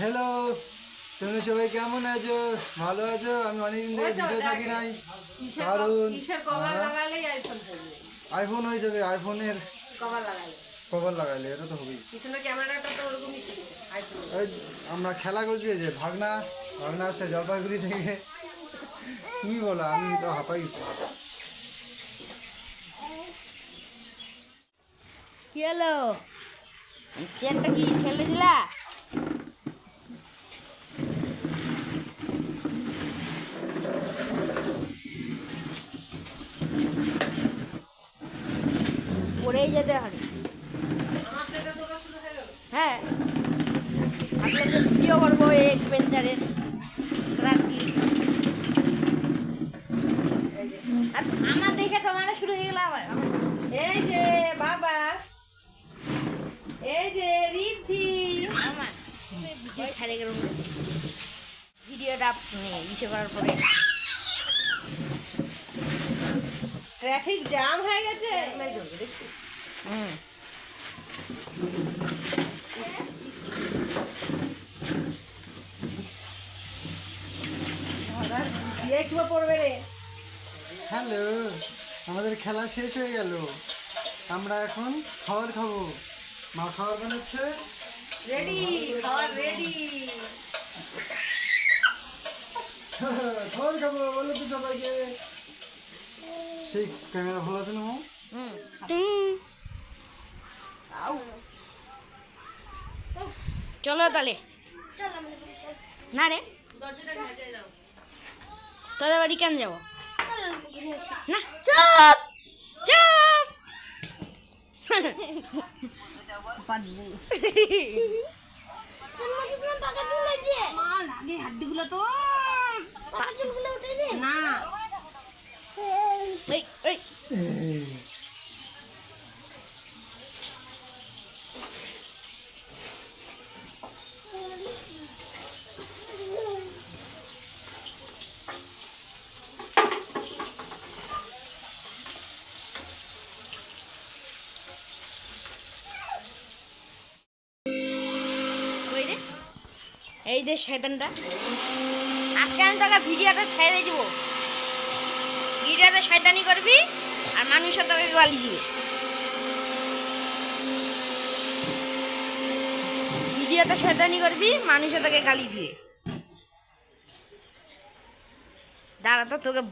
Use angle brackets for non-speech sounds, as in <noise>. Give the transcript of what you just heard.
Hello তুমি সবাই কেমন আছো? ভালো আছো? আমি অনেকদিন ধরে ভিডিও থাকি নাই। কারণ কিসের কভার লাগালেই আইফোন হয়ে যাবে আইফোনের কভার লাগাইলে এটা তো হবেই। আমরা খেলা করছি যে ভাগনা ভাগনা আসছে জলপাইগুড়ি থেকে। তুমি বলো আমি তো হাঁপাই গেছি। কি হলো? চেনটা কি ঠেলে দিলা? পড়েই যেতে হবে। হয়ে। হ্যাঁ আপনাদের ভিডিও করব এই অ্যাডভেঞ্চারের রাত্রি আমার দেখে তোমার শুরু হয়ে গেল আমার- এই যে বাবা এই যে রিদ্ধি। আমার। ভিডিও ছাড়ে গেল। ভিডিওটা ইসে করার পরে ট্রাফিক জ্যাম হয়ে গেছে। হুম। পড়বে রে। হ্যালো আমাদের খেলা শেষ হয়ে গেল। আমরা এখন খাবার খাব। মা খাবার বানাচ্ছে। রেডি খাবার রেডি <laughs> খাবার খাব বলো তো সবাইকে। সেই ক্যামেরা ভালো আছে না মা? চলো তাহলে। না রে। তোদের বাড়ি কেন যাব? না। চুপ! চুপ! মা লাগে হাড্ডিগুলো তো না। এই এই এই, যে শয়তানটা আজকে আমি তোকে ভিডিওটা ছেড়ে দিব ভিডিওতে শয়তানি করবি, আর মানুষও তোকে গালি দিবে। ভিডিওতে শয়তানি করবি, মানুষও তোকে গালি দিবে। দাঁড়া তো, তোকে